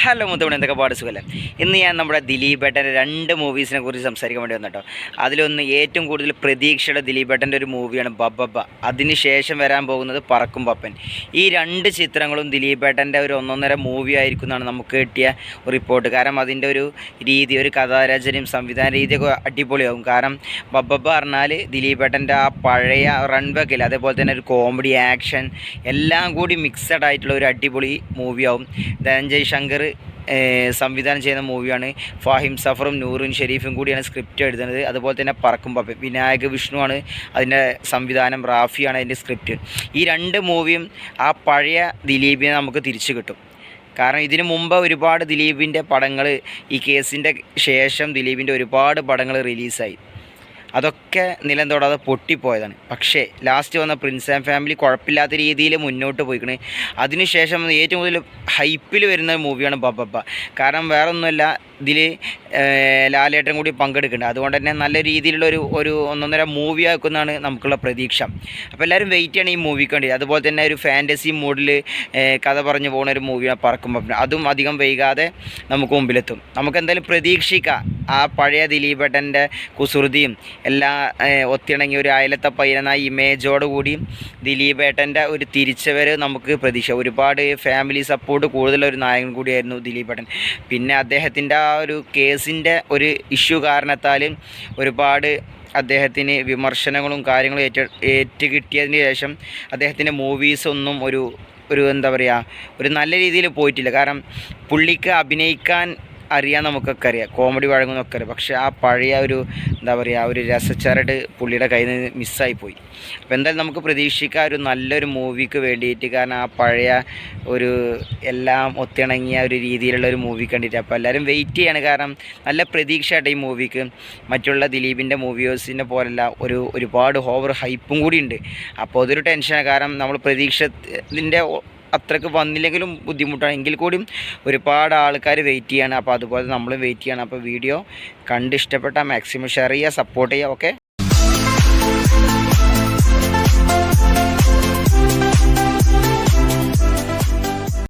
Hello മുത്തുമണി എന്തൊക്കെ പാട് സുഖല്ലേ? ഇന്ന് ഞാൻ നമ്മുടെ ദിലീപ് ഏട്ടന്റെ രണ്ട് മൂവീസിനെ കുറിച്ച് സംസാരിക്കാൻ വേണ്ടി വന്നിട്ടോ അതിലൊന്ന് ഏറ്റവും കൂടുതൽ പ്രതീക്ഷയുടെ ദിലീപ് ഏട്ടന്റെ ഒരു മൂവിയാണ് ബബ്ബബ്ബ. അതിനുശേഷം വരാൻ പോകുന്നത് പറക്കും പപ്പൻ. ഈ രണ്ട് ചിത്രങ്ങളും ദിലീപ് ഏട്ടന്റെ ഒരു ഒന്നൊന്നര മൂവി ആയിരിക്കും എന്നാണ് നമുക്ക് കിട്ടിയ റിപ്പോർട്ട് കാരണം അതിന്റെ ഒരു രീതി ഒരു കഥാരചനയും സംവിധാന രീതിയൊക്കെ അടിപൊളിയാകും. കാരണം ബബ്ബ പറഞ്ഞാൽ ദിലീപ് ഏട്ടന്റെ ആ പഴയ റൺവേക്കില്ല അതേപോലെ തന്നെ ഒരു കോമഡി ആക്ഷൻ എല്ലാം കൂടി മിക്സഡ് ആയിട്ടുള്ള ഒരു അടിപൊളി മൂവിയാവും ധനഞ്ജയ് ശങ്കർ സംവിധാനം ചെയ്യുന്ന മൂവിയാണ്. ഫാഹിം സഫറും നൂറും ഷെരീഫും കൂടിയാണ് സ്ക്രിപ്റ്റ് എഴുതുന്നത്. അതുപോലെ തന്നെ പറക്കും പപ്പ വിനായക വിഷ്ണുവാണ് അതിന്റെ സംവിധാനം റാഫിയാണ് അതിന്റെ സ്ക്രിപ്റ്റ്. ഈ രണ്ട് മൂവിയും ആ പഴയ ദിലീപിനെ നമുക്ക് തിരിച്ചു കിട്ടും. കാരണം ഇതിനു മുമ്പ് ഒരുപാട് ദിലീപിന്റെ പടങ്ങൾ ഈ കേസിന്റെ ശേഷം ദിലീപിന്റെ ഒരുപാട് പടങ്ങൾ റിലീസായി. അതൊക്കെ നിലം തൊടാതെ പൊട്ടിപ്പോയതാണ്. പക്ഷേ ലാസ്റ്റ് വന്ന പ്രിൻസ് ആൻഡ് ഫാമിലി കുഴപ്പമില്ലാത്ത രീതിയിൽ മുന്നോട്ട് പോയിക്കണ്. അതിനുശേഷം ഏറ്റവും കൂടുതൽ ഹൈപ്പിൽ വരുന്ന മൂവിയാണ് ബബ്ബബ്ബ കാരണം വേറെ ഒന്നുമല്ല ഇതിൽ ലാലേട്ടൻ കൂടി പങ്കെടുക്കുന്നുണ്ട്. അതുകൊണ്ട് തന്നെ നല്ല രീതിയിലുള്ള ഒരു ഒരു ഒന്നൊന്നര മൂവി ആക്കുന്നതാണ് നമുക്കുള്ള പ്രതീക്ഷ. അപ്പോൾ എല്ലാവരും വെയിറ്റ് ചെയ്യണം ഈ മൂവിക്ക് വേണ്ടി. അതുപോലെ തന്നെ ഒരു ഫാന്റസി മൂഡിൽ കഥ പറഞ്ഞു പോകുന്ന ഒരു മൂവിയാണ് പറക്കുമ്പോൾ അതും അധികം വൈകാതെ നമുക്ക് മുമ്പിലെത്തും. നമുക്ക് എന്തായാലും പ്രതീക്ഷിക്കാം. ആ പഴയ ദിലീപേട്ടന്റെ കുസൃതിയും എല്ലാ ഒത്തിണങ്ങി ഒരു അയലത്തെ പയ്യനെന്ന ഇമേജോട് കൂടി ദിലീപേട്ടന്റെ ഒരു തിരിച്ചുവരവ് നമുക്ക് പ്രതീക്ഷ. ഒരുപാട് ഫാമിലി സപ്പോർട്ട് കൂടുതലൊരു നായകൻ കൂടിയായിരുന്നു ദിലീപേട്ടൻ. പിന്നെ അദ്ദേഹത്തിന്റെ ആ ഒരു കേസിന്റെ ഒരു ഇഷ്യൂ കാരണത്താലും ഒരുപാട് അദ്ദേഹത്തിന് വിമർശനങ്ങളും കാര്യങ്ങളും ഏറ്റ ഏറ്റ് കിട്ടിയതിന് ശേഷം അദ്ദേഹത്തിന്റെ മൂവീസൊന്നും ഒരു ഒരു എന്താ പറയുക ഒരു നല്ല രീതിയിൽ പോയിട്ടില്ല. കാരണം പുള്ളിക്ക് അഭിനയിക്കാൻ അറിയാൻ നമുക്കൊക്കെ അറിയാം. കോമഡി വഴങ്ങുന്നൊക്കെ അറിയാം. പക്ഷേ ആ പഴയ ഒരു എന്താ പറയുക ഒരു രസച്ചരട് പുള്ളിയുടെ കയ്യിൽ നിന്ന് മിസ്സായിപ്പോയി അപ്പോൾ എന്തായാലും നമുക്ക് പ്രതീക്ഷിക്കാം ഒരു നല്ലൊരു മൂവിക്ക് വേണ്ടിയിട്ട്. കാരണം ആ പഴയ ഒരു എല്ലാം ഒത്തിണങ്ങിയ ഒരു രീതിയിലുള്ള ഒരു മൂവി കണ്ടിട്ട് അപ്പോൾ എല്ലാവരും വെയിറ്റ് ചെയ്യാണ്. കാരണം നല്ല പ്രതീക്ഷയായിട്ട് ഈ മൂവിക്ക് മറ്റുള്ള ദിലീപിന്റെ മൂവിയേഴ്സിന്റെ പോലല്ല ഒരു ഒരുപാട് ഓവർ ഹൈപ്പും കൂടി ഉണ്ട്. അപ്പോൾ അതൊരു ടെൻഷനാണ് കാരണം നമ്മൾ പ്രതീക്ഷത്തിന്റെ അത്രയ്ക്ക് വന്നില്ലെങ്കിലും ബുദ്ധിമുട്ടാണ്. എങ്കിൽ കൂടിയും ഒരുപാട് ആൾക്കാർ വെയിറ്റ് ചെയ്യാണ്. അപ്പോൾ അതുപോലെ നമ്മളും വെയിറ്റ് ചെയ്യണം. അപ്പോൾ വീഡിയോ കണ്ട് ഇഷ്ടപ്പെട്ടാൽ മാക്സിമം ഷെയർ ചെയ്യുക സപ്പോർട്ട് ചെയ്യുക ഓക്കെ